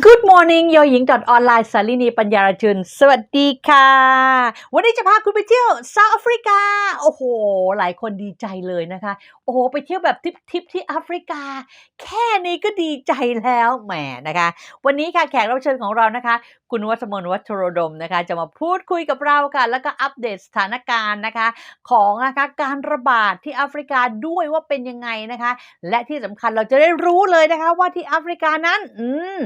Good morning ยหญิงอออนไลน์สาลินีปัญญารชุน สวัสดีค่ะ วันนี้จะพาคุณไปเที่ยวเซาท์แอฟริกา โอ้โห หลายคนดีใจเลยนะคะ โอ้โห ไปเที่ยวแบบทิปๆที่แอฟริกา แค่นี้ก็ดีใจแล้วแหมนะคะ วันนี้ค่ะแขกรับเชิญของเรานะคะ คุณวัชมนวัชโรดมนะคะ จะมาพูดคุยกับเราค่ะ แล้วก็อัปเดตสถานการณ์นะคะ ของนะคะการระบาดที่แอฟริกาด้วยว่าเป็นยังไงนะคะ และที่สำคัญเราจะได้รู้เลยนะคะว่าที่แอฟริกานั้น อืม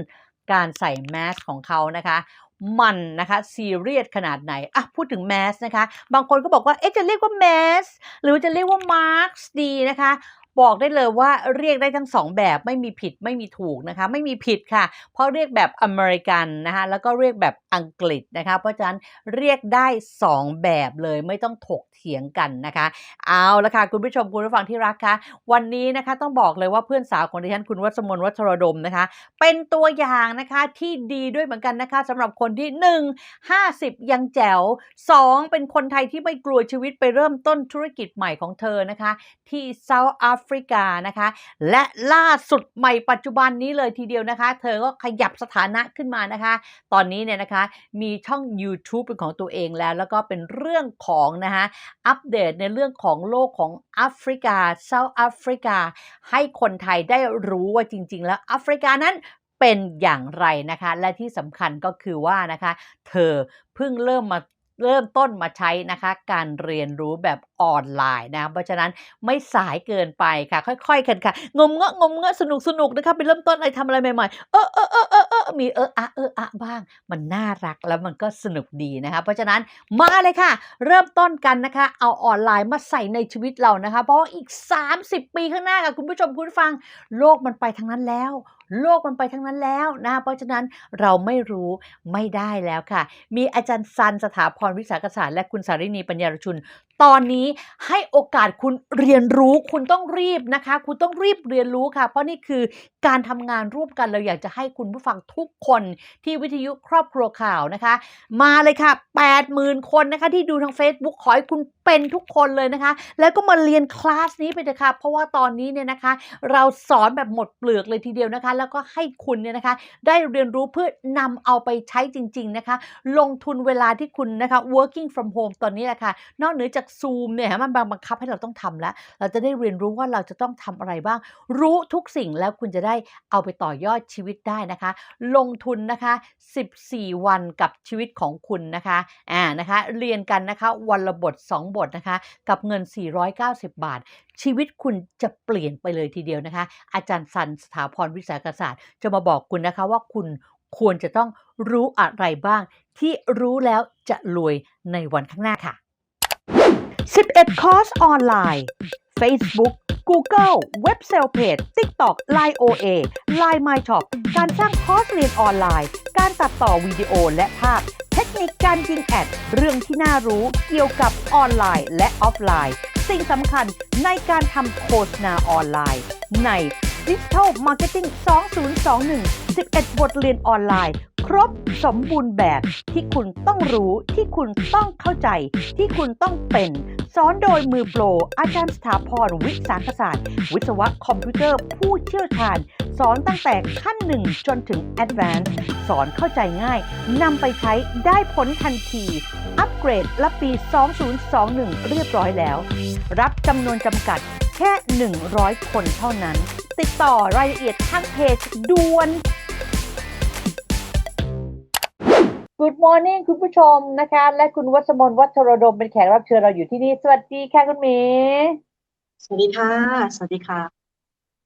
การใส่แมสของเขานะคะมันนะคะซีเรียสขนาดไหนอะพูดถึงแมสนะคะ บางคนก็บอกว่า เอ๊ะจะเรียกว่าแมสหรือจะเรียกว่ามาร์กดีนะคะ บอกได้เลยว่าเรียกได้ทั้งสองแบบไม่มีผิดไม่มีถูกนะคะ ไม่มีผิดค่ะ เพราะเรียกแบบอเมริกันนะคะแล้วก็เรียกแบบอังกฤษนะคะ เพราะฉะนั้นเรียกได้สองแบบเลยไม่ต้องถกเถียงกันนะคะ เอาละค่ะคุณผู้ชมคุณผู้ฟังที่รักคะวันนี้นะคะต้องบอกเลยว่าเพื่อนสาวของดิฉันคุณวัชมนวัชรดมนะคะ เป็นตัวอย่างนะคะที่ดีด้วยเหมือนกันนะคะสำหรับคนที่ 1 50 ยังแจ๋ว 2 เป็นคนไทยที่ไม่กลัวชีวิตไปเริ่มต้นธุรกิจใหม่ของเธอนะคะ ที่เซาท์แอฟริกานะคะ และล่าสุดใหม่ปัจจุบันนี้เลยทีเดียวนะคะ เธอก็ขยับสถานะขึ้นมานะคะ ตอนนี้เนี่ยนะคะมีช่อง YouTube เป็นของตัวเองแล้ว แล้วก็เป็นเรื่องของนะคะอัปเดตในเรื่องของโลกของแอฟริกาเซาท์แอฟริกา ให้คนไทยได้รู้ว่าจริง ๆ แล้วแอฟริกานั้นเป็นอย่างไรนะคะ และที่สำคัญก็คือว่านะคะ เธอเพิ่งเริ่มมา เริ่มต้นมาใช้นะคะ การเรียนรู้แบบออนไลน์นะ เพราะฉะนั้นไม่สายเกินไปค่ะ ค่อยๆกันค่ะ งมเงาะงมเงาะสนุกสนุกนะคะไปเริ่มต้นอะไรทำอะไรใหม่ๆ เออเออเออเออเออมีเอออะเอออะบ้าง มันน่ารักแล้วมันก็สนุกดีนะคะ เพราะฉะนั้นมาเลยค่ะ เริ่มต้นกันนะคะ เอาออนไลน์มาใส่ในชีวิตเรานะคะ เพราะว่าอีก 30 ปีข้างหน้าค่ะคุณผู้ชมคุณฟัง โลกมันไปทางนั้นแล้ว โลกมันไปทั้งนั้นแล้วนะเพราะฉะนั้นเราไม่รู้ไม่ได้แล้วค่ะ มีอาจารย์ซันสถาพรวิสาขศาสตร์และคุณสารินีปัญญารชุนตอนนี้ให้โอกาสคุณเรียนรู้คุณต้องรีบนะคะ คุณต้องรีบเรียนรู้ค่ะ เพราะนี่คือการทำงานร่วมกันเราอยากจะให้คุณผู้ฟังทุกคนที่วิทยุครอบครัวข่าวนะคะ มาเลยค่ะ 80,000 คนนะคะ ที่ดูทาง Facebook ขอให้คุณเป็นทุกคนเลยนะคะ แล้วก็มาเรียนคลาสนี้ไปเถอะค่ะ เพราะว่าตอนนี้เนี่ยนะคะ เราสอนแบบหมดเปลือกเลยทีเดียวนะคะ แล้วก็ให้คุณเนี่ยนะคะ ได้เรียนรู้เพื่อนำเอาไปใช้จริง ๆนะคะ ลงทุนเวลาที่คุณนะคะ working from home ตอนนี้แหละค่ะ นอกเหนือจาก Zoom เนี่ยมันบังคับให้เราต้องทำแล้ว เราจะได้เรียนรู้ว่าเราจะต้องทำอะไรบ้าง รู้ทุกสิ่งแล้วคุณจะได้เอาไปต่อยอดชีวิตได้นะคะ ลงทุนนะคะ 14 วันกับชีวิตของคุณนะคะอ่านะคะเรียนกันนะคะวันละบท 2 บทนะคะ กับเงิน 490 บาท ชีวิตคุณจะเปลี่ยนไปเลยทีเดียวนะคะ อาจารย์สันสถาพรวิสาขศาสตร์ จะมาบอกคุณนะคะว่าคุณควรจะต้องรู้อะไรบ้าง ที่รู้แล้วจะรวยในวันข้างหน้าค่ะ 11 คอร์สออนไลน์ Facebook Google เว็บเซลเพจ TikTok Line OA Line My Shop การสร้างคอร์สเรียนออนไลน์ การตัดต่อวิดีโอและภาพ เทคนิคการยิงแอด เรื่องที่น่ารู้เกี่ยวกับออนไลน์และออฟไลน์ สิ่งสำคัญในการทำโฆษณาออนไลน์ ใน Digital Marketing 2021 11 บทเรียนออนไลน์ ครบสมบูรณ์แบบที่คุณต้องรู้ที่คุณต้องเข้าใจ ที่คุณต้องเป็นสอนโดยมือโปร อาจารย์สถาพรวิสาขศาสตร์ วิศวะคอมพิวเตอร์ผู้เชี่ยวชาญ สอนตั้งแต่ขั้น1จนถึง Advanced สอนเข้าใจง่ายนำไปใช้ได้ผลทันที อัปเกรดและปี 2021 เรียบร้อยแล้ว รับจำนวนจำกัดแค่ 100 คนเท่านั้น ติดต่อรายละเอียดทางเพจด่วน Good morning คุณผู้ชมนะคะ และคุณวัชมนวัชรดมเป็นแขกรับเชิญเราอยู่ที่นี่ สวัสดีค่ะคุณหมีสวัสดีค่ะ สวัสดีค่ะ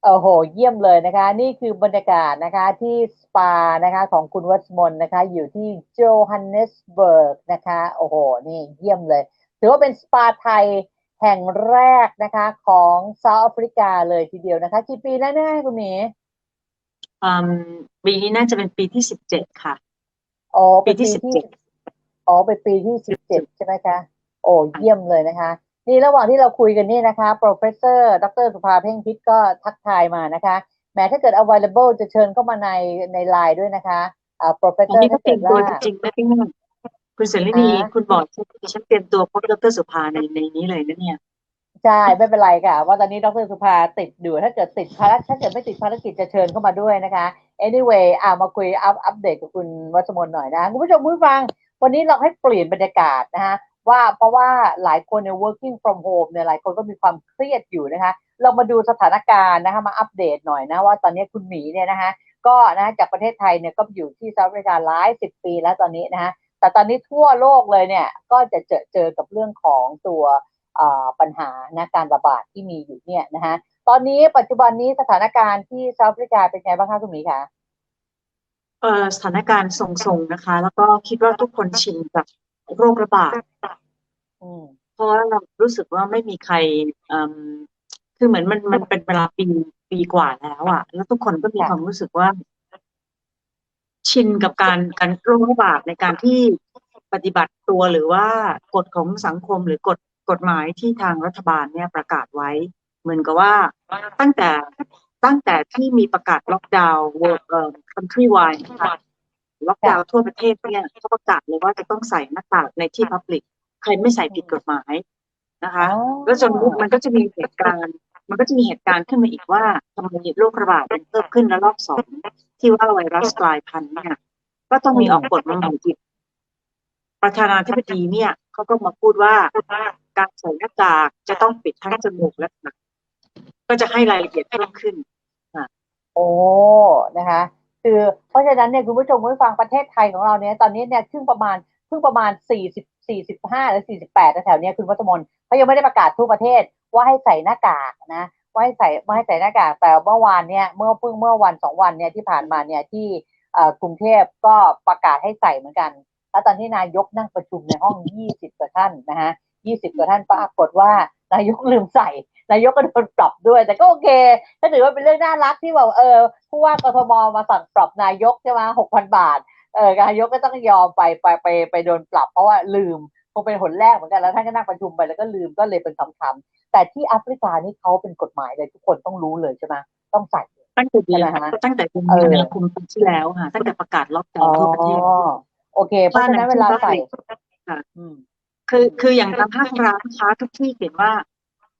โอ้โห เยี่ยมเลยนะคะ นี่คือบรรยากาศนะคะที่สปานะคะของคุณวัชมนนะคะ อยู่ที่โจฮันเนสเบิร์กนะคะ โอ้โห นี่เยี่ยมเลย ถือว่าเป็นสปาไทยแห่งแรกนะคะของเซาท์แอฟริกาเลยทีเดียวนะคะ กี่ปีแล้วเนี่ยคุณหมีอืมปีนี้น่าจะเป็นปีที่สิบเจ็ดค่ะ อ๋อเป็นปีที่ปีที่17อ๋อเป็นปีที่สิบเจ็ดใช่ไหมคะ โอ้เยี่ยมเลยนะคะ นี่ระหว่างที่เราคุยกันนี่นะคะ professor ดรสุภาเพ่งพิษก็ทักทายมานะคะแม้ถ้าเกิด available จะเชิญเข้ามาในในไลน์ด้วยนะคะอ่าอัน professor นี้ก็ถ้าเตรีเกิยมดตัวว่าจริงๆนะพี่นุ่นคุณเสรีนีอ่าคุณบอกฉันดิฉันเตรียมตัวพบดรสุภาในในนี้เลยนะเนี่ยใช่ไม่เป็นไรค่ะว่าตอนนี้ดรสุภาติดอยู่ถ้าเกิดติดภารถ้าเกิดไม่ติดภารกิจจะเชิญเข้ามาด้วยนะคะ anyway อ่ามาคุยอัปอัปเดตกับคุณวัชมนหน่อยนะคุณผู้ชมผู้ฟัง วันนี้เราให้เปลี่ยนบรรยากาศนะฮะว่าเพราะว่าหลายคนเนี่ย working from home เนี่ยหลายคนก็มีความเครียดอยู่นะคะ เรามาดูสถานการณ์นะคะมาอัปเดตหน่อยนะว่าตอนนี้คุณหมีเนี่ยนะคะก็นะจากประเทศไทยเนี่ยก็อยู่ที่สหรัฐอเมริกาหลายสิบปีแล้วตอนนี้นะคะแต่ตอนนี้ทั่วโลกเลยเนี่ยก็จะเจอเจอกับเรื่องของตัว ปัญหานะการระบาดที่มีอยู่เนี่ยนะคะตอนนี้ปัจจุบันนี้สถานการณ์ที่สหรัฐอเมริกาเป็นไงบ้างคะคุณหมีคะเอ่อสถานการณ์ทรงๆนะคะ แล้วก็คิดว่าทุกคนชินกับโรคระบาดอืมเพราะว่าเรารู้สึกว่าไม่มีใครเอิ่มคือเหมือนมันมันเป็นเวลาปีปีกว่าแล้วอะแล้วทุกคนก็มีค่ะความรู้สึกว่า ชินกับการการโรคระบาดในการที่ปฏิบัติตัวหรือว่ากฎของสังคมหรือกฎ กฎหมายที่ทางรัฐบาลเนี่ยประกาศไว้ เหมือนกับว่าตั้งแต่ตั้งแต่ที่มีประกาศล็อกดาวน์เอ่อ country wide นะคะล็อกดาวน์ทั่วประเทศเนี่ยเขาประกาศเลยว่าจะต้องใส่หน้ากากในที่ public ใครไม่ใส่ผิดกฎหมายนะคะแล้วจนมันก็จะมีเหตุการณ์มันก็จะมีเหตุการณ์ขึ้นมาอีกว่าทำไมโรคระบาดมันเพิ่มขึ้นแล้วรอบสองที่ว่าไวรัสกลายพันธุ์เนี่ยก็ต้องมีออกกฎมาใหม่อีกประธานาธิบดีเนี่ยเขาก็มาพูดว่า การใส่หน้ากากจะต้องปิดทั้งจมูกและปากก็จะให้รายละเอียดเพิ่มขึ้นโอ้นะคะ คือเพราะฉะนั้นเนี่ยคุณผู้ชมคุณผู้ฟังประเทศไทยของเราเนี่ยตอนนี้เนี่ยครึ่งประมาณครึ่งประมาณ 40 45 หรือ 48แถวเนี้ยคุณวัชมนเขายังไม่ได้ประกาศทั่วประเทศว่าให้ใส่หน้ากากนะว่าให้ใส่ว่าให้ใส่หน้ากากแต่เมื่อวานเนี่ยเมื่อเพิ่งเมื่อวันสองวันเนี่ยที่ผ่านมาเนี่ยที่กรุงเทพก็ประกาศให้ใส่เหมือนกัน แล้วตอนที่นายกนั่งประชุมในห้อง 20กว่าท่านนะฮะ 20กว่าท่านปรากฏว่านายกลืมใส่นายกก็โดนปรับด้วย แต่ก็โอเคก็ถือว่าเป็นเรื่องน่ารักที่แบบเออผู้ว่ากทมมาสั่งปรับนายกใช่ไหมหกพันบาทเออนายกก็ต้องยอมไปไปไปไปโดนปรับเพราะว่าลืมคงเป็นหนแรกเหมือนกันแล้วท่านก็นั่งประชุมไปแล้วก็ลืมก็เลยเป็นคำๆแต่ที่แอฟริกานี่เขาเป็นกฎหมายเลยทุกคนต้องรู้เลยใช่ไหมต้องใส่ตั้งแต่เดือนใช่ไหมฮะตั้งแต่เดือนเออมีนาคมปีที่แล้วค่ะตั้งแต่ประกาศล็อกดาอ๋วอน์ทั่วประเทศโอเคเพราะฉะนั้นเวลาใส่ค่ะอืม คือคืออย่างตามห้างร้านค้าทุกที่เขียนว่า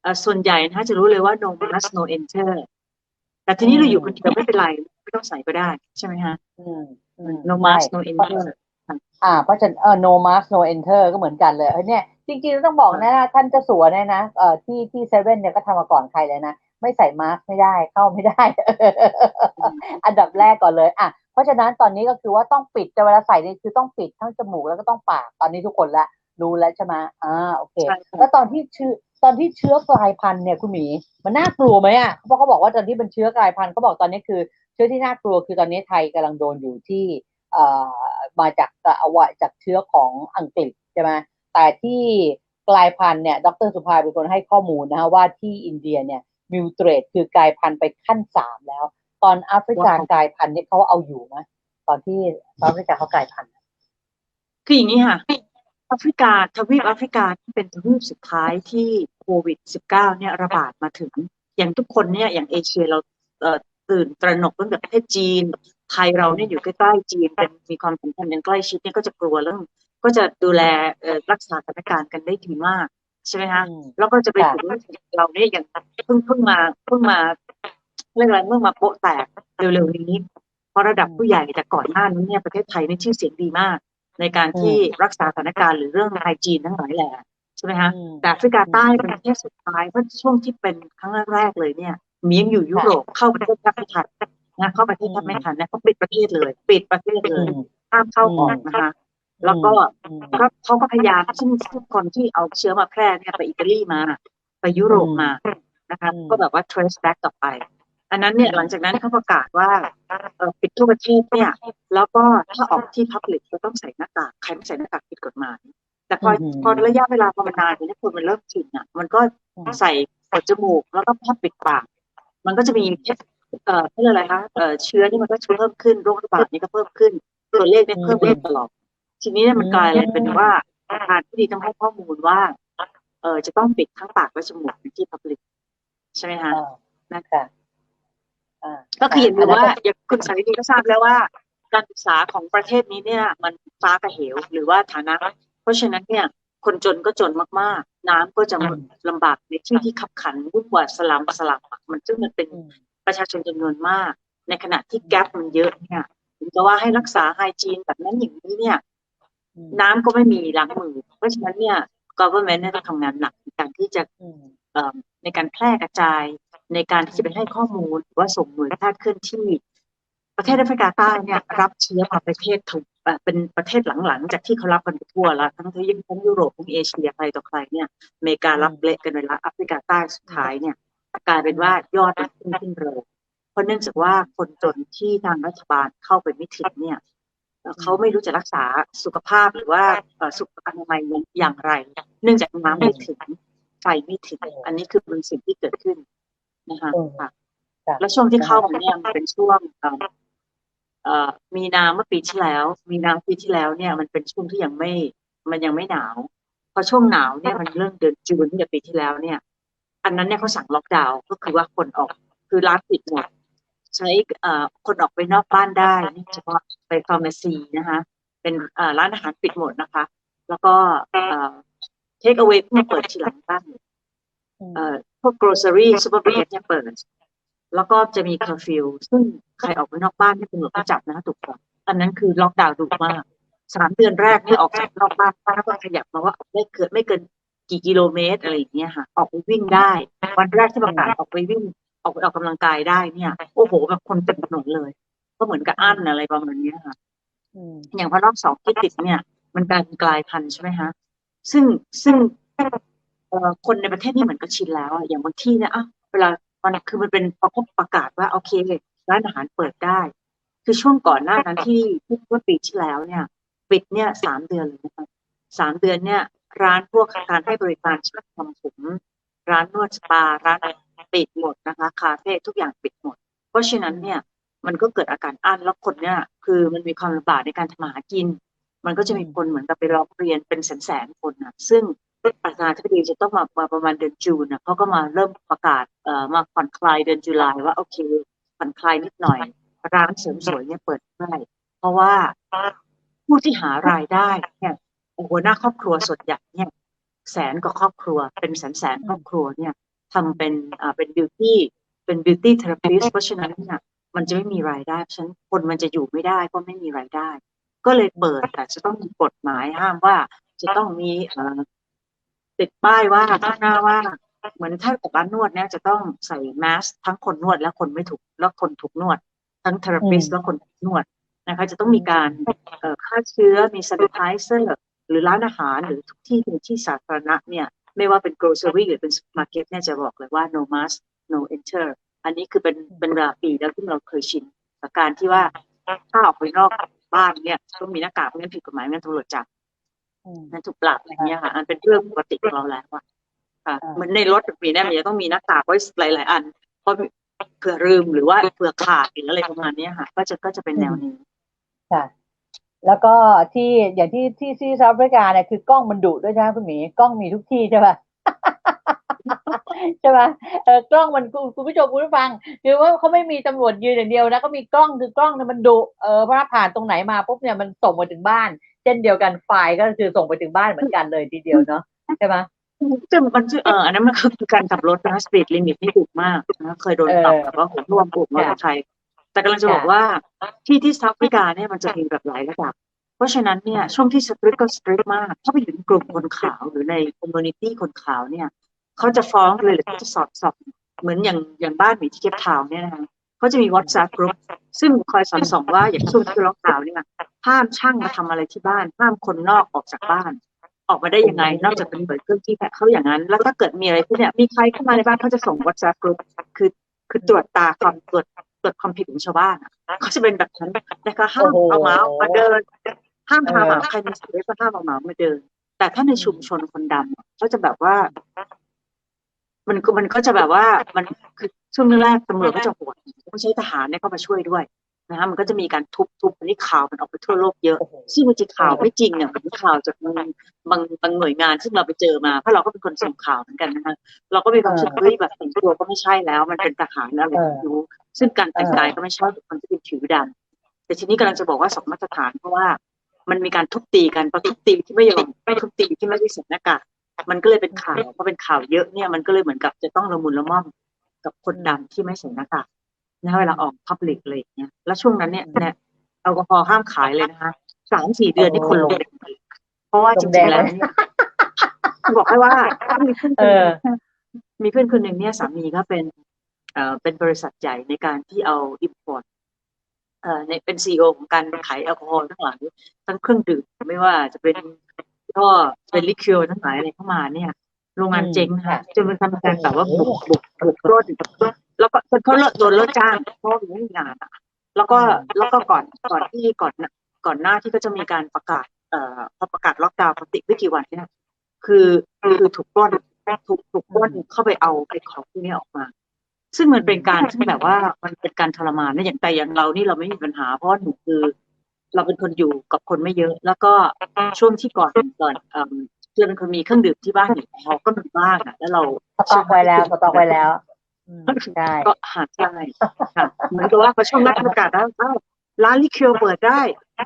เอ่อส่วนใหญ่นะคะจะรู้เลยว่า no mask no enter แต่ทีนี้เราอยู่คนเดียวไม่เป็นไรไม่ต้องใส่ก็ได้ ใช่ไหมฮะอืมอืม no mask ใช่ no เพราะ enter อ่าเพราะฉะนันเออ no mask no enter ก็เหมือนกันเลยเออเนี่ยจริงๆต้องบอกนะท่านเจ้าสัวเนี่ยนะเอ่อที่ที่เซเว่นเนี่ยก็ทำมาก่อนใครเลยนะไม่ใส่มาสก์ไม่ได้เข้าไม่ได้ อันดับแรกก่อนเลยอะเพราะฉะนั้นตอนนี้ก็คือว่าต้องปิดแต่เวลาใส่เนี่ยคือต้องปิดทั้งจมูกแล้วก็ต้องปากตอนนี้ทุกคนละ รู้แล้วใช่ไหมอ่าโอเคใช่ค่ะแล้วตอนที่เชื้อตอนที่เชื้อกลายพันธุ์เนี่ยคุณหมี มันน่ากลัวไหมอะเพราะเขาบอกว่าตอนที่เป็นเชื้อกลายพันธุ์เขาบอกตอนนี้คือ เชื้อที่น่ากลัวคือตอนนี้ไทยกำลังโดนอยู่ที่เอ่อมาจากอวะจากเชื้อของอังกฤษใช่ไหมแต่ที่กลายพันธุ์เนี่ย ดรสุภาเป็นคนให้ข้อมูลนะฮะว่าที่อินเดียเนี่ยมิวเทรดคือกลายพันธุ์ไปขั้นสามแล้ว ตอนแอฟริกาว้าวกลายพันธุ์เนี่ยเขาเอาอยู่ไหมตอนที่แอฟริกาเขากลายพันธุ์คืออย่างนี้ค่ะ แอฟริกาทวีปแอฟริกาที่เป็นทวีปสุดท้ายที่โควิด -19 เนี่ยระบาดมาถึง อย่างทุกคนเนี่ยอย่างเอเชียเราเตื่นตระหนกตั้งแต่ประเทศจีนไทยเราเนี่ยอยู่ใกล้ๆจีนเป็นมีความสัมพันธ์กันใกล้ชิดเนี่ยก็จะกลัวเรื่องก็จะดูแลรักษาสถานการณ์กันได้ดีมากใช่ไหมคะแล้วก็จะไปถึงเราเนี่ยอย่างเพิ่งเพิ่งมาเพิ่งมาเรื่องอะไรเมื่อมาโปะแตกเร็วๆนี้ เพราะระดับผู้ใหญ่แต่ก่อนหน้านี้เนี่ยประเทศไทยนี่ชื่อเสียงดีมาก ในการที่รักษาสถานการณ์หรือเรื่องไฮจีนทั้งหลายแหละใช่ไหมคะอืมแต่แอฟริกาใต้เป็นประเทศสุดท้ายเพราะช่วงที่เป็นครั้งแรกๆเลยเนี่ยมียังอยู่ยุโรปเข้าประเทศแทบไม่ทันนะเข้าประเทศแทบไม่ทันนะเขาปิดประเทศเลย ปิดประเทศเลอืยมห้ามเข้าออกนะคะแล้วก็อืมก็เขาก็พยายามซึ่งทุกคนที่เอาเชื้อมาแพร่เนี่ยไปอิตาลีมา ไปยุโรปมานะคะอืมก็แบบว่า trace back กลับไป อันนั้นเนี่ยหลังจากนั้นเขาประกาศว่าเอ่อปิดทั่วประเทศเนี่ยแล้วก็ถ้าออกที่ public ก็ต้องใส่หน้ากากใครไม่ใส่หน้ากากผิดกฎหมาย แต่พออืมพอระยะเวลาพอมันนานไปเนี่ยคนมันเริ่มชินอะมันก็ใส่ปดจมูกแล้วก็แค่ปิดปาก มันก็จะมีเอ่อเรียกอะไรคะเอ่อเชื้อนี่มันก็เพิ่มขึ้นโรคระบาดนี่ก็เพิ่มขึ้นตัวเลขเนี่ยเพิ่มขึ้นตลอดทีนี้เนี่ยมันกลายเลยเป็นว่าทางที่ดีต้องให้ข้อมูลว่าเออจะต้องปิดทั้งปากและจมูกในที่ public ใช่ไหมคะอ่านะคะอ่า ก็คืออย่างที่ว่าอย่างคุณสารินีก็ทราบแล้วว่า การศึกษาของประเทศนี้เนี่ย มันฟ้ากับเหวหรือว่าฐานะ เพราะฉะนั้นเนี่ยคนจนก็จนมากๆ น้ำก็จะลำบากในที่ที่ขับขันวุ่นวายสลัมสลัมอะมันซึ่งมันเป็นอืมประชาชนจำนวนมาก ในขณะที่แก๊ปมันเยอะเนี่ยถึงจะว่าให้รักษาไฮจีนแบบนั้นอย่างนี้เนี่ยอืมน้ำก็ไม่มีล้างมือ เพราะฉะนั้นเนี่ย government เนี่ยต้องทำงานหนักในการที่จะอืมเอ่อในการแพร่กระจาย ในการที่จะไปให้ข้อมูลหรือว่าส่งหน่วยแพทย์เคลื่อนที่ ประเทศแอฟริกาใต้เนี่ยรับเชื้อมาประเทศถูกเป็นประเทศหลังๆ จากที่เขารับกันไปทั่วแล้วทั้งทวีปทั้งยุโรปทั้งเอเชียใครต่อใครเนี่ยอเมริการับเละกันไปล้วแอฟริกาใต้สุดท้ายเนี่ยกลายเป็นว่ายอดมันขึ้นขึ้นเร็วเพราะเนื่องจากว่าคนจนที่ทางรัฐบาลเข้าไปไม่ถึงเนี่ยเขาไม่รู้จะรักษาสุขภาพหรือว่าสุขอนามัยอย่างไร เนื่องจากน้ำไม่ถึงไฟไม่ถึง อันนี้คือเป็นสิ่งที่เกิดขึ้น นะคะอืมค่ะค่ะแล้วช่วงที่เข้ามาเนี่ยมันเป็นช่วงเอ่อเอ่อมีนาเมื่อปีที่แล้ว มีนาปีที่แล้วเนี่ย มันเป็นช่วงที่ยังไม่ มันยังไม่หนาว พอช่วงหนาวเนี่ยมันเริ่มเดือนจูนตั้งแต่ปีที่แล้วเนี่ย อันนั้นเนี่ยเขาสั่งล็อกดาวน์ก็คือว่าคนออกคือร้านปิดหมดใช้เอ่อคนออกไปนอกบ้านได้นี่เฉพาะไปฟาร์มาซีนะคะ เป็นเอ่อร้านอาหารปิดหมดนะคะ แล้วก็เอ่อเทคเอาไว้เพิ่งเปิดทีหลังบ้างอืมเอ่อ พวก grocery supermarket เนี่ยเปิด แล้วก็จะมีเคอร์ฟิวซึ่งใครออกไปนอกบ้านไม่ตำรวจก็จับนะถูกต้องอันนั้นคือล็อกดาวน์ดุมากสามเดือนแรกนี่ออกจากนอกบ้านแล้วก็ขยับมาว่าได้เกิดไม่เกินกี่กิโลเมตรอะไรอย่างเงี้ยค่ะ ออกไปวิ่งได้ วันแรกที่ประกาศออกไปวิ่งออกไปออกกำลังกายได้เนี่ย โอ้โหแบบคนเต็มถนนเลย ก็เหมือนกับอั้นอะไรประมาณเนี้ยค่ะอืมอย่างพอรอบสองที่ติดเนี่ย มันกลายเป็นกลายพันธุ์ใช่ไหมฮะซึ่งซึ่งเอ่อ คนในประเทศนี่เหมือนก็ชินแล้วอะอย่างบางที่เนี่ยอะเวลามันคือมันเป็นพอเขาประกาศว่าโอเคร้านอาหารเปิดได้ คือช่วงก่อนหน้านั้นที่ที่เมื่อปีที่แล้วเนี่ยปิดเนี่ยสามเดือนเลยนะคะสามเดือนเนี่ย ร้านพวกการให้บริการช่างทำผมร้านนวดสปาร้านอะไรปิดหมดนะคะ คาเฟ่ทุกอย่างปิดหมด เพราะฉะนั้นเนี่ยมันก็เกิดอาการอั้นแล้วคนเนี่ย คือมันมีความลำบากในการทำมาหากิน มันก็จะมีคนเหมือนกับไปร้องเรียนเป็นแสนๆคนนะซึ่ง ประธานาธิบดีจะต้องมามาประมาณเดือนจูนนะเขาก็มาเริ่มประกาศเอ่อมาผ่อนคลายเดือนจุลายว่าโอเคผ่อนคลายนิดหน่อย ร้านเสริมสวยเนี่ยเปิดได้เพราะว่าผู้ที่หารายได้เนี่ยหัวหน้าครอบครัวส่วนใหญ่เนี่ยแสนกว่าครอบครัว เป็นแสนแสนครอบครัวเนี่ยทำเป็นอ่าเป็นบิวตี้เป็นบิวตี้เทอราปิสเพราะฉะนั้นเนี่ยมันจะไม่มีรายได้ฉะนั้นคนมันจะอยู่ไม่ได้ก็ไม่มีรายได้ ก็เลยเปิดแต่จะต้องมีกฎหมายห้ามว่าจะต้องมีเอ่อ ติดป้ายว่าข้างหน้าว่า เหมือนถ้ากับร้านนวดเนี่ยจะต้องใส่แมสทั้งคนนวดและคนไม่ถูกแล้วคนถูกนวด ทั้งเทอราปิสอืมและคนถูกนวดนะคะจะต้องมีการเอ่อฆ่าเชื้อมี sanitizer หรือร้านอาหารหรือทุกที่เป็นที่สาธารณะเนี่ยไม่ว่าเป็น grocery หรือเป็น supermarket เนี่ยจะบอกเลยว่า no mask no enter อันนี้คือเป็นเป็นเวลาปีแล้วที่เราเคยชินกับการที่ว่าถ้าออกไปนอกบ้านเนี่ยต้องมีหน้ากากไม่งั้นผิดกฎหมายไม่งั้นตำรวจจับอื มนั่นถูกปรับอะไรเงี้ยค่ะอันเป็นเรื่องปกติของเราแล้วอะค่ะอ่าเหมือนในรถมีเนี่ยมันจะต้องมีหน้ากากไว้หลาย ๆ อัน เพราะเผื่อลืมหรือว่าเผื่อขาดหรืออะไรประมาณเนี้ยค่ะ ก็จะก็จะเป็นแนวนี้ค่ะ แล้วก็ที่อย่างที่ที่ที่เซาท์แอฟริกาเนี่ยคือกล้องมันดุด้วยใช่ไหมคุณหมีกล้องมีทุกที่ใช่ป่ะใช่ป่ะเออกล้องมันคุณคุณผู้ชมคุณผู้ฟังคือว่าเขาไม่มีตำรวจยืนอย่างเดียวนะก็มีกล้องคือกล้องเนี่ยมันดุเออเพราะถ้าผ่านตรงไหนมาปุ๊บเนี่ยมันส่งมาถึงบ้าน เช่นเดียวกันไฟล์ก็คือส่งไปถึงบ้านเหมือนกันเลยทีเดียวเนาะใช่ไหมจะมันจะเอออันนั้นมันคือการขับรถนะสปีดลิมิตนี่ถูกมากนะเคยโดนปรับเออแบบว่าโหร่วมบุกมอเตอร์ไซค์แต่กำลังจะบอกค่ะว่าที่ที่เซาท์แอฟริกาเนี่ยมันจะมีแบบหลายระดับ เพราะฉะนั้นเนี่ยช่วงที่สตรีทก็สตรีทมากถ้าไปอยู่ในกลุ่มคนขาวหรือในคอมมูนิตี้คนขาวเนี่ยเขาจะฟ้องเลยหรือเขาจะสอบสอบเหมือนอย่างอย่างบ้านหมีที่เคปทาวน์เนี่ยนะคะ เขาจะมี WhatsApp group ซึ่งคอยสอนส่องว่าอย่างช่วงที่ล็อกดาวน์เนี่ยห้ามช่างมาทำอะไรที่บ้าน ห้ามคนนอกออกจากบ้าน ออกมาได้ยังไง นอกจากเป็นเปิดเครื่องที่แพะเขาอย่างนั้น แล้วถ้าเกิดมีอะไรที่เนี่ยมีใครเข้ามาในบ้านเขาจะส่ง WhatsApp group คือ คือตรวจตาความตรวจตรวจความผิดของชาวบ้านอะเขาจะเป็นแบบนั้นนะคะห้ามโอ้โหเอาหมาออกมาเดินห้ามพาหมาเออใครมีสเปซก็ห้ามเอาหมามาเดิน แต่ถ้าในชุมชนคนดำอะเขาจะแบบว่ามันก็มันก็จะแบบว่ามันคือ ช่วงแรกๆตำรวจก็จะโหดต้องใช้ทหารเนี่ยเข้ามาช่วยด้วยนะคะมันก็จะมีการทุบทุบอันนี้ข่าวมันออกไปทั่วโลกเยอะโอ้โหซึ่งมันจะข่าวไม่จริงเนี่ยเหมือนข่าวจากบางบางบางหน่วยงานซึ่งเราไปเจอมาเพราะเราก็เป็นคนส่งข่าวเหมือนกันนะคะเราก็มีความรู้สึกเฮ้ยแบบแต่งตัวก็ไม่ใช่แล้ว มันเป็นทหารอะไรไม่รู้ซึ่งการแต่งกายก็ไม่ใช่กับคนที่เป็นผิวดำแต่ทีนี้กำลังจะบอกว่าสองมาตรฐานเพราะว่ามันมีการทุบตีกันพอทุบตีที่ไม่ยอมไม่ทุบตีที่ไม่ได้ใส่หน้ากากมันก็เลยเป็นข่าวพอเป็นข่าวเยอะเนี่ยมันก็เลยเหมือนกับจะต้องละมุนละม่อม กับคนดำที่ไม่ใส่หน้ากากนะเวลาออกพับลิกอะไรอย่างเงี้ยแล้วช่วงนั้นเนี่ยเนี่ยแอลกอฮอล์ห้ามขายเลยนะคะสามสี่เดือนนี่คนลงแดงเลยเพราะว่าจลงแดริงงๆแล้วเนี่ยบอกให้ว่ามีเพื่อนคนหเอนึ่องมีเพื่อนคนหนึ่งเนี่ยสามีเขาเป็นเอ่อเป็นบริษัทใหญ่ในการที่เอาอิมพอร์ตเอ่อในเป็นซีอของการขายแอลกอฮอล์ทั้งหลายทั้งเครื่องดื่มไม่ว่าจะเป็นก็เป็นลิควิดทั้งหลายอะไรเข้ามาเนี่ย โรงงานอืมเจ๊งนะคะค่ะจนมันทำการแบบว่าบุกบุกบุกปล้นแล้วก็จนเขาเลิกโดนเลิกจ้างเพราะว่าไม่มีงานอะแล้วก็แล้วก็ก่อนก่อนที่ก่อนก่อนหน้าที่ก็จะมีการประกาศ เอ่อพอประกาศล็อกดาวน์ปกติไม่กี่วันเนี่ยคือคือถูกปล้นถูกถูกปล้นเข้าไปเอาไอ้ของพวกนี้ออกมา ซึ่งมันเป็นการที่แบบว่ามันเป็นการทรมานนะอย่างแต่อย่างเรานี่เราไม่มีปัญหา เพราะว่าหนูคือ เราเป็นคนอยู่กับคนไม่เยอะ แล้วก็ช่วงที่ก่อนก่อนเอ่อ คือเป็นคนมีเครื่องดื่มที่บ้านอยู่แล้วก็มีบ้างอะ แล้วเราสต็อกไว้แล้วสต็อกไว้แล้วอืมใช่ก็หาใช่ค่ะเหมือนกับว่าพอช่วงแรกประกาศแล้วอ้าวร้านลิเคียวเปิดได้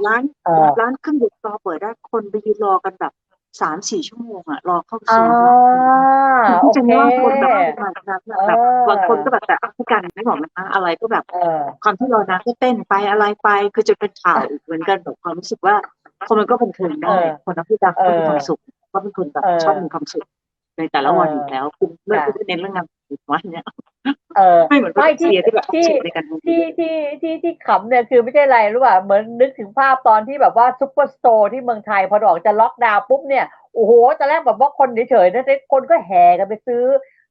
ร้านเออร้านเครื่องดื่มต่อเปิดได้คนไปยืนรอกันแบบสามสี่ชั่วโมงอะรอเข้าอ่าซื้อโอที่จะเคว่าคนแบบแบบแบบเออแบบบางคนก็แบบแต่อัฟริกันไม่บอกนะคะอะไรก็แบบเออความที่เรานะก็เต้นไปอะไรไปคือจะเป็นข่าวอีกเหมือนกันแบบความรู้สึกว่าคนมันก็บันเทิงได้เออคนแอฟริกันก็มีความสุข ก็เป็นคนแบบเออชอบมีความสุขในแต่ละวันเอออยู่แล้วคุณไม่ค่ะได้เน้นเรื่องงานวันเนี้ยเออไม่เหมือนไม่ไม่ที่เสียที่แบบที่สุขในการทำงานที่ที่ที่ที่ขำเนี่ยคือไม่ใช่อะไรรู้ป่ะเหมือนนึกถึงภาพตอนที่แบบว่าซุปเปอร์สโตร์ที่เมืองไทยพอดอกจะล็อกดาวน์ปุ๊บเนี่ยโอ้โหตอนแรกแบบว่าคนเฉยๆนะแต่คนก็แห่กันไปซื้อ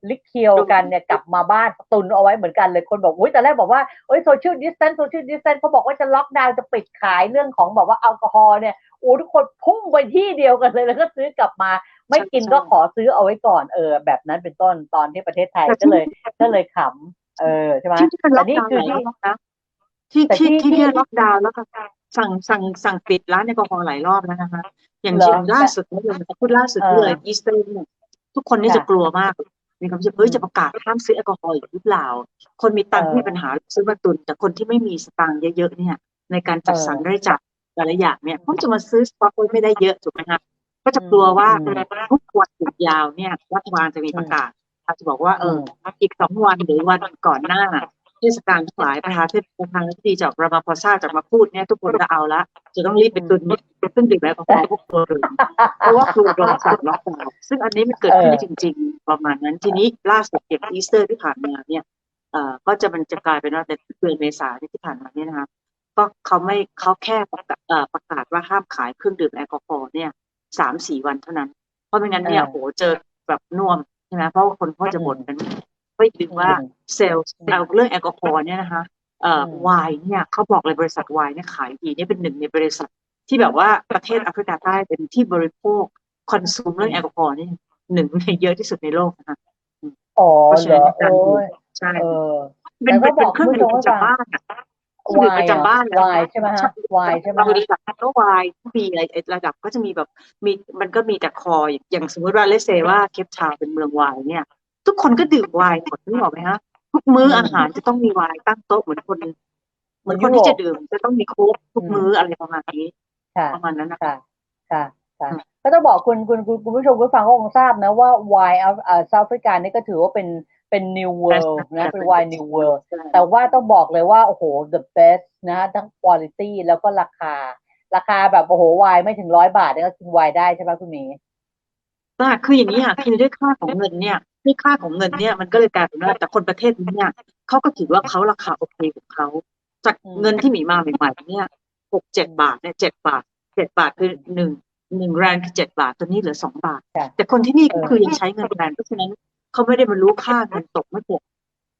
ลิเคียวกันเนี่ยกลับมาบ้านตุนเอาไว้เหมือนกันเลยคนบอกอุ้ยตอนแรกบอกว่าเอ้ยโซเชียลดิสแตนโซเชียลดิสแตนเขาบอกว่าจะล็อกดาวน์จะปิดขายเรื่องของแบบว่าแอลกอฮอล์เนี่ยโอ้ทุกคนพุ่งไปที่เดียวกันเลยแล้วก็ซื้อกลับมา ไม่กินก็ขอซื้อเอาไว้ก่อนเออ แบบนั้นเป็นต้นตอนที่ประเทศไทยก็เลยก็เลยขำเออใช่ไหมที่ที่เป็นล็แต่อกนี่ดาวน์คือหลายที่รอบนะที่แต่ที่ที่ที่เนี่ยที่ล็อกดาวน์แล้วก็สั่งสั่งสั่งปิดร้านแอลกอฮอล์หลายรอบแล้วนะคะ อย่างเหรอเช่นล่าสุดนี่เลยพูดล่าสุดนี่เลยเอออีสเตอร์เนี่ยทุกคนนี่ค่ะจะกลัวมาก มีความรู้สึกเฮ้ยจะประกาศห้ามซื้อแอลกอฮอล์อีกหรือเปล่า คนมีตังค์เออไม่มีปัญหาซื้อมาตุน แต่คนที่ไม่มีสตางค์เยอะๆเนี่ย ในการจัดสรรเออรายจ่ายแต่ละอย่างเนี่ยเขาจะมาซื้อสต็อกไว้ไม่ได้เยอะถูกไหมคะก็จะกลัวว่าอืมทุกวันหยุดยาวเนี่ยรัฐบาลจะมีประกาศอาจจะบอกว่าเอออีกสองวันหรือวันก่อนหน้าเทศกาลทั้งหลายประธานเทศประธานาธิบดีจากรามาโพซาจากมาพูดเนี่ยทุกคนก็เอาละ จะต้องรีบไปตุนเครื่องดื่มแอลกอฮอล์พวกตัวเรือนเพราะว่ากลัวโดนสั่งล็อกดาวน์ซึ่งอันนี้มันเกิดขึ้นเออจริง ๆ ประมาณนั้นทีนี้ล่าสุดอย่างอีสเตอร์ที่ผ่านมาเนี่ยเอ่อก็จะมันจะกลายเป็นว่าในเดือนเมษาที่ผ่านมาเนี่ยนะคะก็เขาไม่เขาแค่ประกาศเอ่อประกาศว่าห้ามขายเครื่องดื่มแอลกอฮอล์เนี่ยสามสี่วันเท่านั้น เพราะไม่งั้นเนี่ยเออโอ้โหเจอแบบน่วมใช่ไหมเพราะว่าคนเขาจะบ่นกัน ไม่ถึงว่าเซลล์เอาเรื่องแอลกอฮอล์เนี่ยนะคะเอ่ออืมไวน์เนี่ยเขาบอกเลยบริษัทไวน์เนี่ยขายดีเนี่ยเป็นหนึ่งในบริษัท ที่แบบว่าประเทศแอฟริกาใต้เป็นที่บริโภคคอนซูมเรื่องแอลกอฮอล์นี่หนึ่งในเยอะที่สุดในโลกนะคะอ๋อเพราะฉะเหรนั้นอการโอ้ดื่มยใช่เออเป็นแต่ก็เป็นบอกเครื่องดื่มคุณปผู้ชมระให้ฟังจำบ้านอะเครื่องดื่มประจำบ้านแล้ววายใช่ไหมฮะวายใช่ไหมเราฮะดีแบบก็วายมีอะไรไอ้ระดับก็จะมีแบบมีมันก็มีแต่คออย่างอย่างสมมติว่าเลเซว่าเคปทาวน์เป็นเมืองไวน์เนี่ย ทุกคนก็ดื่มไวน์หมดนึกออกไหมฮะทุกมื้ออาหารจะต้องมีไวน์ตั้งโต๊ะเหมือนคนเหมือนคนที่จะดื่มจะต้องมีโค้กทุกมื้ออะไรประมาณนี้ค่ะประมาณนั้นนะค่ะค่ะค่ะอืมก็ต้องบอกคุณคุณคุณคุณผู้ชมผู้ฟังก็คงทราบนะว่า wine เอ่อ South Africa นี่ก็ถือว่าเป็นเป็น new world นะเป็น wine new world แต่ว่าต้องบอกเลยว่า โอ้โห the best นะทั้ง quality แล้วก็ราคา ราคาแบบโอ้โหวายไม่ถึงร้อยบาทเนี่ยก็กินวายได้ใช่ไหมคุณหมีก็คืออย่างนี้ค่ะคือด้วยค่าของเงินเนี่ย ด้วยค่าของเงินเนี่ยมันก็เลยกลายเป็นว่าแต่คนประเทศนี้เนี่ยเขาก็ถือว่าเขาราคาโอเคของเขาจากอืมเงินที่หมีมาใหม่ๆเนี่ยหกเจ็ดบาทเนี่ยเจ็ดบาทเจ็ดบาทคือหนึ่งหนึ่งแรนคือเจ็ดบาทตอนนี้เหลือสองบาทค่ะแต่คนที่นี่ก็เออคือยังใช้เงินแรนเพราะฉะนั้นเขาไม่ได้มารู้ค่าเงินตกไม่ตก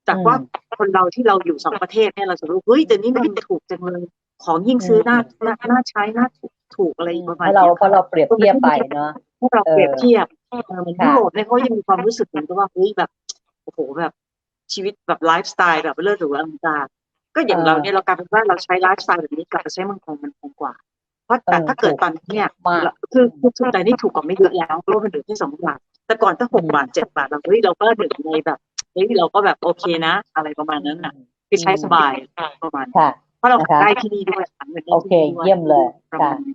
แต่ว่าอืมคนเราที่เราอยู่สองประเทศเนี่ยเราจะรู้เฮ้ยแต่นี้มันถูกจังเลยของยิ่งซื้อน่าน่าน่าใช้น่าถูกถูกอะไรประมาณเพราะเรานี้ยเพราะเราเปรียบเทียบไปเนาะ ถ้าเราเออเปรียบเทียบเออเหมือนค่ะยุโรปเนี่ยเขายังมีความรู้สึกเหมือนกับว่าเฮ้ยแบบโอ้โหแบบชีวิตแบบไลฟ์สไตล์แบบเลิศหรูอลังการก็อย่างเออเราเนี่ยเรากลายเป็นว่าเราใช้ไลฟ์สไตล์แบบนี้กลับไปใช้เมืองไทยมันคงกว่า เพราะแต่เออถ้าเกิดถูกตอนนี้เนี่ยมากคือคือทุกแต่นี่ถูกกว่าไม่เยอะแล้วเพราะว่ามันเหลือแค่สองบาทแต่ก่อนถ้าหกบาทเจ็ดบาทเราเฮ้ยเราก็หนึ่งในแบบเฮ้ยเราก็แบบโอเคนะ อะไรประมาณนั้นน่ะคือใช้สบายประมาณนั้นค่ะเพราะเรานะคะได้ที่นี่ด้วยหาเงินได้โอเคที่นี่ด้วยเยี่ยมเลยประค่ะมาณนี้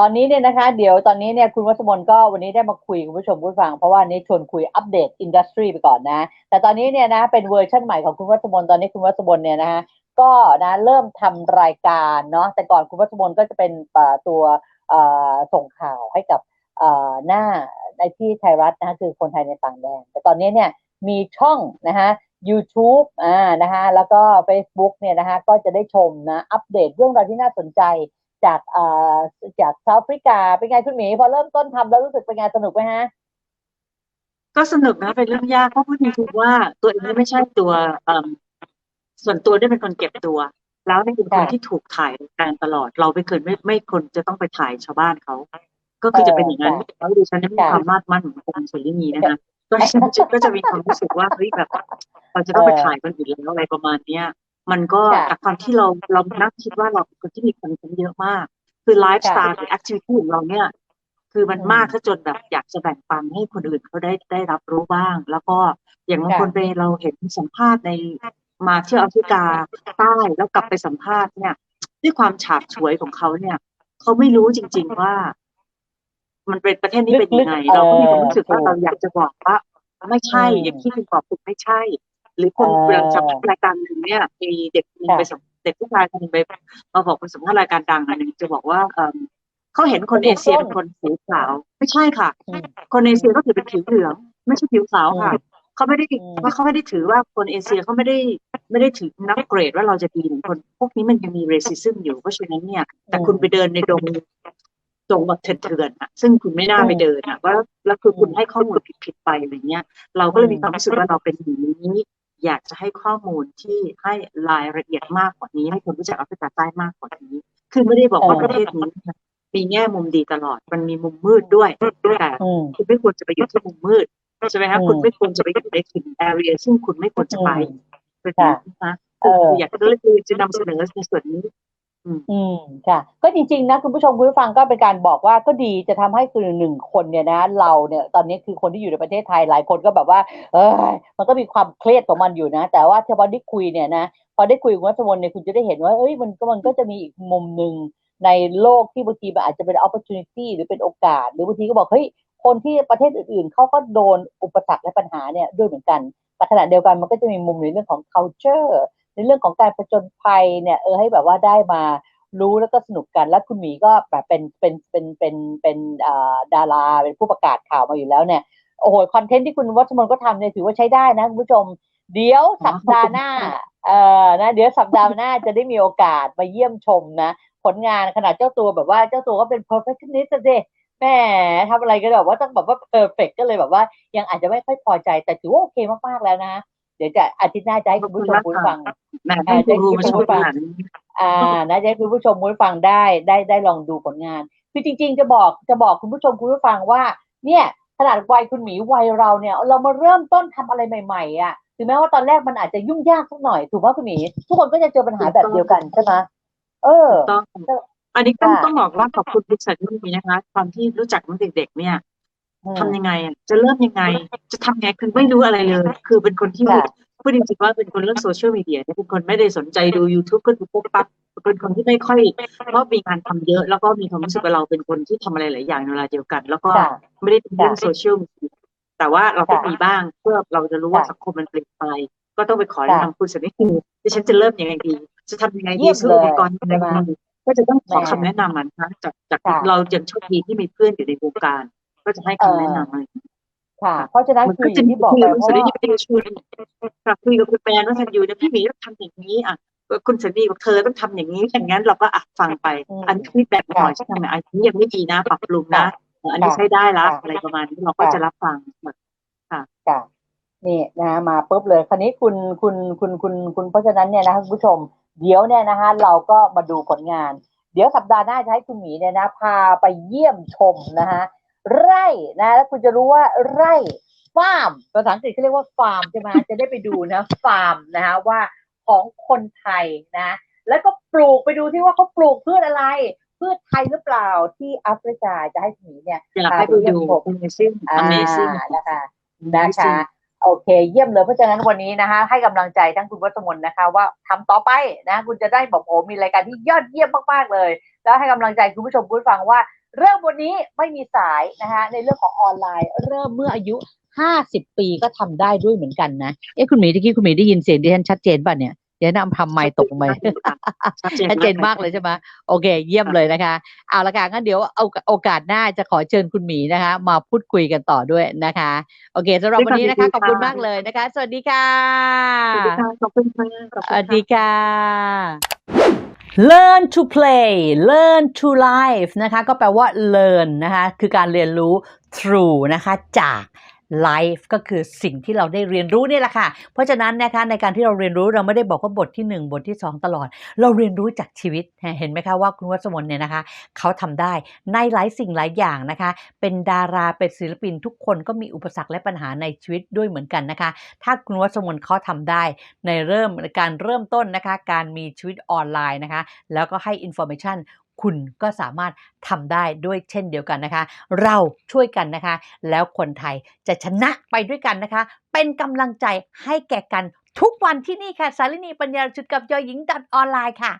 ตอนนี้เนี่ยนะคะ เดี๋ยวตอนนี้เนี่ยคุณวัชมนก็วันนี้ได้มาคุยคุณผู้ชมผู้ฟัง เพราะว่านี้ชวนคุยอัปเดตอินดัสทรีไปก่อนนะ แต่ตอนนี้เนี่ยนะเป็นเวอร์ชันใหม่ของคุณวัชมนตอนนี้คุณวัชมนเนี่ยนะคะก็นะเริ่มทำรายการเนาะแต่ก่อนคุณวัชมนก็จะเป็นตัวส่งข่าวให้กับหน้าในที่ไทยรัฐนะคะคือคนไทยในต่างแดน แต่ตอนนี้เนี่ยมีช่องนะคะ YouTube อ่านะคะแล้วก็ Facebook เนี่ยนะคะก็จะได้ชมนะอัปเดตเรื่องราวที่น่าสนใจ จากเอ่อจากเซาท์แอฟริกา เป็นไงคุณหมีพอเริ่มต้นทำแล้วรู้สึกเป็นไงสนุกไหมฮะ ก็สนุกนะเป็นเรื่องยากเพราะพูดจริงๆว่าตัวเองไม่ใช่ตัวเอิ่มส่วนตัวได้เป็นคนเก็บตัว แล้วได้เป็นคนค่ะที่ถูกถ่ายรายการตลอด เราไม่เคยไม่ไม่คนจะต้องไปถ่ายชาวบ้านเขาก็คือจะเป็นอย่างนั้นเออแล้วดิฉันนั้นมีค่ะความมาดมั่นของคนส่วนนี้นะคะก็ฉันจะก็จะมีความรู้สึกว่าเฮ้ยแบบเราจะต้องไปเออถ่ายคนอื่นแล้วอะไรประมาณเนี้ย มันก็ค่ะจากความที่เราเรานั่งคิดว่าเราเป็นคนที่มีคอนเทนต์เยอะมาก คือไลฟ์สไตล์หรือแอคทิวิตี้ของเราเนี่ย คือมันอืมมากซะจนแบบอยากจะแบ่งปันให้คนอื่นเขาได้ได้รับรู้บ้าง แล้วก็อย่างบางค่ะคนไปเราเห็นสัมภาษณ์ในมาเที่ยวแอฟริกาใต้แล้วกลับไปสัมภาษณ์เนี่ย ด้วยความฉาบฉวยของเขาเนี่ยเขาไม่รู้จริง ๆว่า มันเป็นประเทศนี้เป็นยังไงลึกๆเราก็มีความรู้สึกว่าเออเราอยากจะบอกว่า ไม่ใช่อืมอย่างที่คุณบอกคุณไม่ใช่ หรือคนเอออย่างสัมภาษณ์รายการหนึ่งเนี่ยมีเด็กคนหนึงค่ะไปสัมเด็กผู้ชายคนหนึงไปมาบอกเป็นสัมภาษณ์รายการดังอันหนึ่งจะบอกว่าเอมเขาเห็นคนเอเชียเป็นคนผิวขาว ไม่ใช่ค่ะอืมคนเอเชียก็ถือเป็นผิวเหลือง ไม่ใช่ผิวขาวค่ะอืมเขาไม่ได้อืมว่าเขาไม่ได้ถือว่าคนเอเชียเขาไม่ได้ไม่ได้ถือนับเกรดว่าเราจะดีเหมือนคนพวกนี้มันยังมีเรซิซึมอยู่เพราะฉะนั้นเนี่ย แต่คุณไปเดินในดงดงแบบเถื่อนๆอะซึ่งคุณไม่น่าไปเดินอะว่าแล้วคือคุณให้ข้อมูลผิดๆไปอะไรเงี้ย เราก็เลยมีความรู้สึกว่าเราเป็นอย่างนี้ อยากจะให้ข้อมูลที่ให้รายละเอียดมากกว่านี้ ให้คนรู้จักแอฟริกาใต้มากกว่านี้ คือไม่ได้บอกว่าเออประเทศนี้มีแง่มุมดีตลอด มันมีมุมมืดด้วยแต่อืมคุณไม่ควรจะไปอยู่ที่มุมมืดใช่ไหมคะอืมคุณไม่ควรจะไปอยู่ในถิ่นแอเรียซึ่งคุณไม่ควรจะไปอืมเป็นอย่างนี้นะคะเออคืออยากจะเลือกจะนำเสนอในส่วนนี้ อืมค่ะ ก็จริง ๆ นะ คุณผู้ชมคุณผู้ฟังก็เป็นการบอกว่าก็ดีจะทำให้คือหนึ่งคนเนี่ยนะ เราเนี่ยตอนนี้คือคนที่อยู่ในประเทศไทยหลายคนก็แบบว่า เออมันก็มีความเครียดของมันอยู่นะ แต่ว่าเฉพาะได้คุยเนี่ยนะพอได้คุยกับวัชมนเนี่ยคุณจะได้เห็นว่าเอ้ยมันก็มันก็จะมีอีกมุมหนึ่งในโลกที่บางทีมันอาจจะเป็น opportunity หรือเป็นโอกาส หรือบางทีก็บอกเฮ้ยคนที่ประเทศอื่นๆเขาก็โดนอุปสรรคและปัญหาเนี่ยด้วยเหมือนกันแต่ขณะเดียวกันมันก็จะมีมุมในเรื่องของ culture ในเรื่องของการประจนภัยเนี่ยเออให้แบบว่าได้มารู้แล้วก็สนุกกันแล้วคุณหมีก็แบบเป็นเป็นเป็นเป็นเป็นดาราเป็นผู้ประกาศข่าวมาอยู่แล้วเนี่ยโอ้โหคอนเทนต์ที่คุณวัชมนก็ทำเนี่ยถือว่าใช้ได้นะคุณผู้ชม เดี๋ยวสัปดาห์หน้าเอ่อนะเดี๋ยวสัปดาห์หน้าจะได้มีโอกาสมาเยี่ยมชมนะ ผลงานขนาดเจ้าตัวแบบว่าเจ้าตัวก็เป็น perfectionist อะสิแหมทำอะไรก็แบบว่าต้องแบบว่า perfect ก็เลยแบบว่า ยังอาจจะไม่ค่อยพอใจแต่ถือว่าโอเคมากๆแล้วนะ เดี๋ยวจะอาทิตย์หน้าจะให้คุณผู้ชมคุณผู้ฟังแหมให้กูรูมาช่วยขนาดนี้อ่านะจะให้คุณผู้ชมคุณผู้ฟังได้ได้ได้ลองดูผลงาน คือจริง ๆ จะบอกจะบอกคุณผู้ชมคุณผู้ฟังว่า เนี่ยขนาดวัยคุณหมีวัยเราเนี่ย เรามาเริ่มต้นทำอะไรใหม่ๆอะถึงแม้ว่าตอนแรกมันอาจจะยุ่งยากสักหน่อยถูกไหมคุณหมี ทุกคนก็จะเจอปัญหาแบบเดียวกันใช่ไหมเออต้องอันนี้ต้องค่ะต้องบอกว่าขอบคุณบริษัทนี้นะคะความที่รู้จักตั้งแต่เด็กๆเนี่ยอืม ทำยังไงอะจะเริ่มยังไง จะทำไงคือไม่รู้อะไรเลย คือเป็นคนที่ค่ะพูดจริงๆว่าเป็นคนเรื่องโซเชียลมีเดียเนี่ยเป็นคนไม่ได้สนใจดู YouTube ก็ดูปุ๊บปั๊บเป็นคนที่ไม่ค่อยเพราะมีงานทำเยอะ แล้วก็มีความรู้สึกว่าเราเป็นคนที่ทำอะไรหลายอย่างในเวลาเดียวกัน แล้วก็ค่ะไม่ได้เป็นเรื่องค่ะโซเชียลมีเดียแต่ว่าเราก็ค่ะมีบ้างเพื่อเราจะรู้ว่าค่ะสังคมมันเปลี่ยนไป ก็ต้องไปขอค่ะแนะนำคุณสันนิษฐานดิฉันจะเริ่มยังไงดี จะทำยังไงเยี่ดียมซื้ออุปกรณ์ยังไงเลยใช่ไหมดีก็จะต้องขอแม่คำแนะนำมันนะจากจากค่ะเรายังโชคดีที่มีเพื่อนอยู่ในวงการ ก็จะให้คำแนะนำอะไรค่ะ เพราะฉะนั้นมันคืก็ออจะย่างมีที่บอกคุยไปกับเพคุณราะสันว่านิษฐานชวนค่ะคุยกับคุณแปนว่าสันยูนะพี่หมีต้องทำอย่างนี้อะคุณสันนิษบอกเธอต้องทำอย่างนี้อย่างนั้นเราก็อะฟังไปอืมอันนี้แบบหน่อยค่ะใช่ไหมอันนี้ยังไม่ดีนะปรับปรุงนะเอออันนี้ค่ะใช้ได้ละค่ะอะไรประมาณนี้เราก็ค่ะจะรับฟังค่ะนี่นะมาปุ๊บเลยคราวนี้คุณคุณคุณคุณคุณเพราะฉะนั้นเนี่ยนะคะคุณผู้ชมเดี๋ยวเนี่ยนะคะเราก็มาดูผลงาน เดี๋ยวสัปดาห์หน้าจะให้คุณหมีเนี่ยนะพาไปเยี่ยมชมนะคะ ไร่นะแล้วคุณจะรู้ว่าไร่ฟาร์มภาษาอังกฤษเขาเรียกว่าฟาร์มใช่ไหมจะได้ไปดูนะฟาร์มนะคะว่าของคนไทยนะ แล้วก็ปลูกไปดูที่ว่าเขาปลูกพืชอะไรพืชไทยหรือเปล่าที่แอฟริกาจะให้คุณหมีเนี่ยอยากให้ไปดูพาไปเยี่ยมชม amazing อ่า amazing นะคะนะคะโอเค เยี่ยมเลยเพราะฉะนั้นวันนี้นะคะ ให้กำลังใจทั้งคุณวัชมนนะคะ ว่าทำต่อไปนะ คุณจะได้บอกโอ้มีรายการที่ยอดเยี่ยมมากๆเลย แล้วให้กำลังใจคุณผู้ชมผู้ฟังว่า เริ่มวันนี้ไม่มีสายนะคะในเรื่องของออนไลน์ เริ่มเมื่ออายุ 50 ปีก็ทำได้ด้วยเหมือนกันนะ เอ๊ะคุณหมีตะกี้คุณหมีได้ยินเสียงดิฉันชัดเจนป่ะเนี่ยเดี๋ยวนำทำไมค์ตกลงไปชัดเจนชัดเจนมากเลยใช่ไหมโอเค เยี่ยมเลยนะคะ เอาละค่ะงั้นเดี๋ยวเอาโอกาสหน้าจะขอเชิญคุณหมีนะคะ มาพูดคุยกันต่อด้วยนะคะ โอเคสำหรับวันนี้นะคะ ขอบคุณมากเลยนะคะ สวัสดีค่ะ สวัสดีค่ะ ขอบคุณค่ะขอบสคุณวัสดีค่ะค่ะ learn to play learn to life นะคะ ก็แปลว่า learn นะคะ คือการเรียนรู้ through นะคะ จาก life ก็คือสิ่งที่เราได้เรียนรู้นี่แหละค่ะ เพราะฉะนั้นนะคะในการที่เราเรียนรู้เราไม่ได้บอกว่าบทที่ 1 บทที่ 2 ตลอด เราเรียนรู้จากชีวิตเห็นไหมคะว่าคุณวัสมนเนี่ยนะคะ เขาทำได้ในหลายสิ่งหลายอย่างนะคะ เป็นดาราเป็นศิลปินทุกคนก็มีอุปสรรคและปัญหาในชีวิตด้วยเหมือนกันนะคะ ถ้าคุณวัสมนเขาทำได้ ในเริ่มการเริ่มต้นนะคะ การมีชีวิตออนไลน์นะคะ แล้วก็ให้อินโฟ a t ชัน คุณก็สามารถทำได้ด้วยเช่นเดียวกันนะคะ เราช่วยกันนะคะ แล้วคนไทยจะชนะไปด้วยกันนะคะ เป็นกำลังใจให้แก่กันทุกวันที่นี่ค่ะ สารินีปัญญาจุดกับยอหญิงดัดออนไลน์ค่ะ